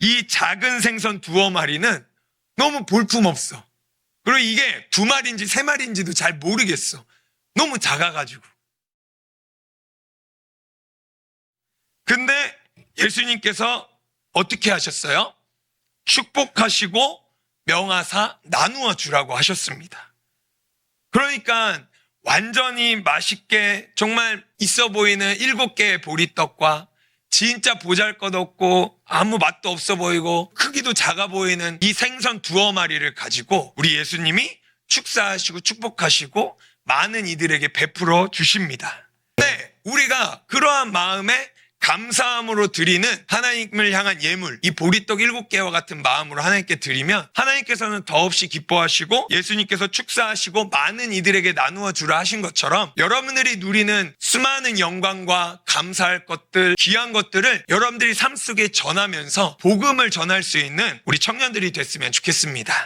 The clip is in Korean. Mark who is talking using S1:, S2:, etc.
S1: 이 작은 생선 두어 마리는 너무 볼품없어. 그리고 이게 두 마리인지 세 마리인지도 잘 모르겠어. 너무 작아가지고. 근데 예수님께서 어떻게 하셨어요? 축복하시고 명하사 나누어 주라고 하셨습니다. 그러니까 완전히 맛있게 정말 있어 보이는 일곱 개의 보리떡과 진짜 보잘 것 없고 아무 맛도 없어 보이고 크기도 작아 보이는 이 생선 두어 마리를 가지고 우리 예수님이 축사하시고 축복하시고 많은 이들에게 베풀어 주십니다. 네, 우리가 그러한 마음에 감사함으로 드리는 하나님을 향한 예물, 이 보리떡 일곱 개와 같은 마음으로 하나님께 드리면 하나님께서는 더없이 기뻐하시고 예수님께서 축사하시고 많은 이들에게 나누어 주라 하신 것처럼 여러분들이 누리는 수많은 영광과 감사할 것들, 귀한 것들을 여러분들이 삶 속에 전하면서 복음을 전할 수 있는 우리 청년들이 됐으면 좋겠습니다.